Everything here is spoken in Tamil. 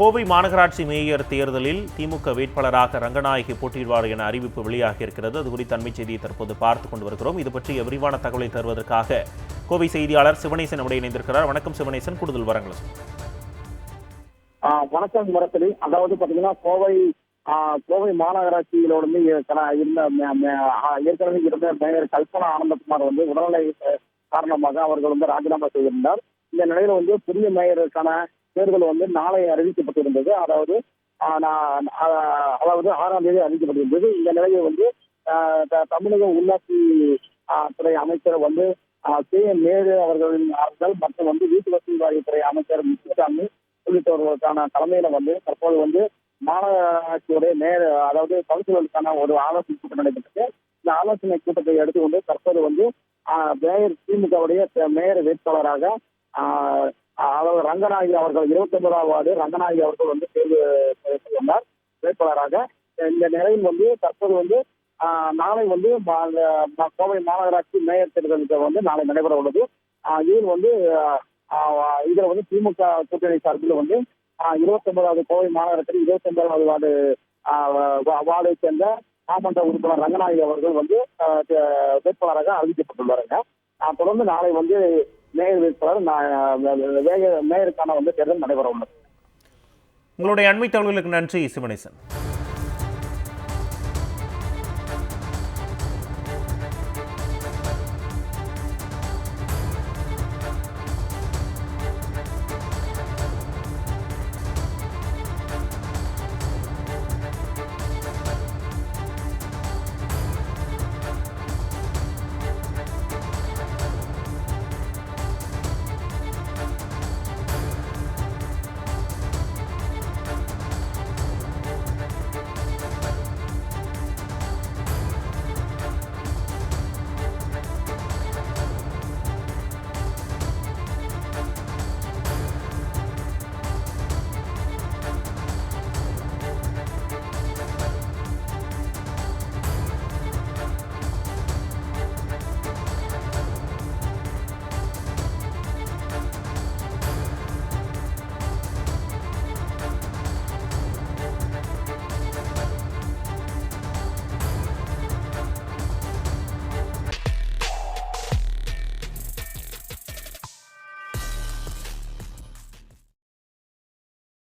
கோவை மாநகராட்சி மேயர் தேர்தலில் திமுக வேட்பாளராக ரங்கநாயகி போட்டியிடுவார் என அறிவிப்பு வெளியாகி இருக்கிறது அது குறித்த அண்மை செய்தியை தற்போது பார்த்து கொண்டு வருகிறோம். இது பற்றிய விரிவான தகவலை தருவதற்காக கோவை செய்தியாளர் சிவனேசன் நம்முடைய இணைந்திருக்கிறார். வணக்கம் சிவனேசன். கூடுதல் வரங்கள் வணக்கம் முரசொலி அதாவது பாத்தீங்கன்னா கோவை கோவை மாநகராட்சியில வந்து இருந்த ஏற்கனவே இருந்த மேயர் கல்பனா ஆனந்தகுமார் வந்து உடல்நிலை காரணமாக அவர்கள் வந்து ராஜினாமா செய்திருந்தார். இந்த நிலையில வந்து புதிய மேயருக்கான தேர்தல் வந்து நாளை அறிவிக்கப்பட்டிருந்தது. அதாவது நான், அதாவது ஆறாம் தேதி அறிவிக்கப்பட்டிருந்தது. இந்த நிலையில் வந்து த- தமிழக உள்ளாட்சி துறை அமைச்சர் வந்து கே என் நேரு அவர்களின் அவர்கள் மற்றும் வந்து வீட்டு வசதி வாரியத்துறை அமைச்சர் முத்துசாமி உள்ளிட்டவர்களுக்கான தலைமையில வந்து தற்போது வந்து மாநகராட்சியுடைய நேர அதாவது கவுன்சிலருக்கான ஒரு ஆலோசனை கூட்டம் நடைபெற்றது. இந்த ஆலோசனை கூட்டத்தை எடுத்துக்கொண்டு தற்போது வந்து மேயர் திமுகவுடைய மேயர் வேட்பாளராக ஆஹ், அதாவது ரங்கநாயகி அவர்கள் இருபத்தி ஒன்பதாம் வார்டு ரங்கநாயகி அவர்கள் வந்து தேர்வு செய்யப்பட்டுள்ளார் வேட்பாளராக இந்த நிலையில் வந்து தற்போது வந்து நாளை வந்து கோவை மாநகராட்சி மேயர் தேர்தலுக்கு வந்து நாளை நடைபெற உள்ளது. இதில் வந்து இதில் இதுல வந்து திமுக கூட்டணி சார்பில் வந்து இருபத்தி ஒன்பதாவது கோவை மாநகரத்தில் இருபத்தி ஒன்பதாவது வார்டு வார்டை சேர்ந்த மாமன்ற உறுப்பினர் ரங்கநாயகி அவர்கள் வந்து வேட்பாளராக அறிவிக்கப்பட்டுள்ளாருங்க. தொடர்ந்து நாளை வந்து மேயர் வேட்பாளர் மேயருக்கான வந்து தேர்தல் நடைபெற உள்ளது. உங்களுடைய அண்மை தகவல்களுக்கு நன்றி சிவனேசன்